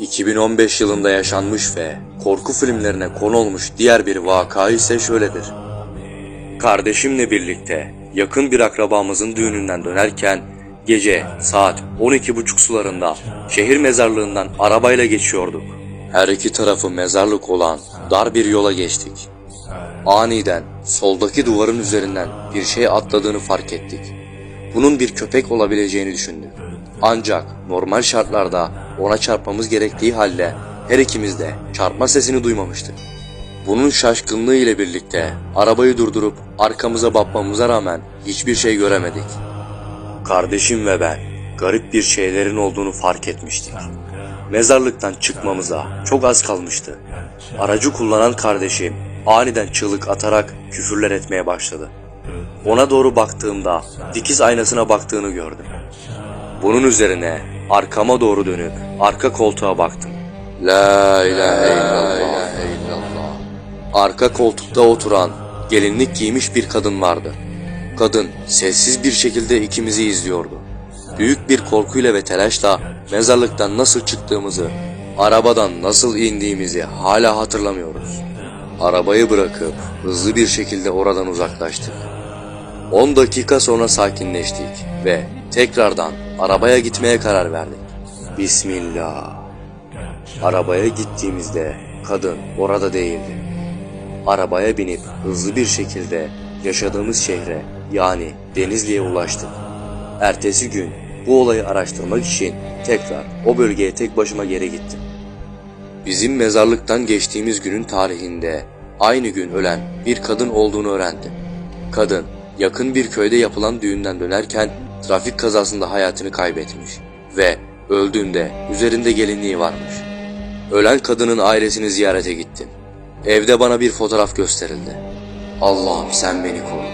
2015 yılında yaşanmış ve korku filmlerine konu olmuş diğer bir vaka ise şöyledir. Kardeşimle birlikte yakın bir akrabamızın düğününden dönerken gece saat 12.30 sularında şehir mezarlığından arabayla geçiyorduk. Her iki tarafı mezarlık olan dar bir yola geçtik. Aniden soldaki duvarın üzerinden bir şey atladığını fark ettik. Bunun bir köpek olabileceğini düşündük. Ancak normal şartlarda ona çarpmamız gerektiği halde her ikimiz de çarpma sesini duymamıştık. Bunun şaşkınlığı ile birlikte arabayı durdurup arkamıza bakmamıza rağmen hiçbir şey göremedik. Kardeşim ve ben garip bir şeylerin olduğunu fark etmiştik. Mezarlıktan çıkmamıza çok az kalmıştı. Aracı kullanan kardeşim aniden çığlık atarak küfürler etmeye başladı. Ona doğru baktığımda dikiz aynasına baktığını gördüm. Bunun üzerine arkama doğru dönüp arka koltuğa baktım. La ilahe illallah. Arka koltukta oturan gelinlik giymiş bir kadın vardı. Kadın sessiz bir şekilde ikimizi izliyordu. Büyük bir korkuyla ve telaşla mezarlıktan nasıl çıktığımızı, arabadan nasıl indiğimizi hala hatırlamıyoruz. Arabayı bırakıp hızlı bir şekilde oradan uzaklaştık. 10 dakika sonra sakinleştik ve tekrardan arabaya gitmeye karar verdik. Bismillah. Arabaya gittiğimizde kadın orada değildi. Arabaya binip hızlı bir şekilde yaşadığımız şehre yani Denizli'ye ulaştık. Ertesi gün bu olayı araştırmak için tekrar o bölgeye tek başıma geri gittim. Bizim mezarlıktan geçtiğimiz günün tarihinde aynı gün ölen bir kadın olduğunu öğrendim. Kadın yakın bir köyde yapılan düğünden dönerken trafik kazasında hayatını kaybetmiş ve öldüğünde üzerinde gelinliği varmış. Ölen kadının ailesini ziyarete gittim. Evde bana bir fotoğraf gösterildi. Allah'ım sen beni koru.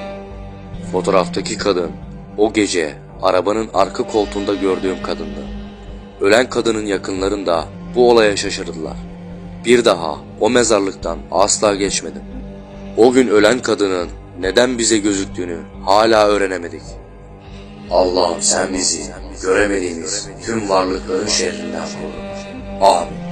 Fotoğraftaki kadın o gece arabanın arka koltuğunda gördüğüm kadındı. Ölen kadının yakınların da bu olaya şaşırdılar. Bir daha o mezarlıktan asla geçmedim. O gün ölen kadının neden bize gözüktüğünü hala öğrenemedik. Allah'ım sen bizi göremediğimiz tüm varlıkların şerrinden koru. Amin.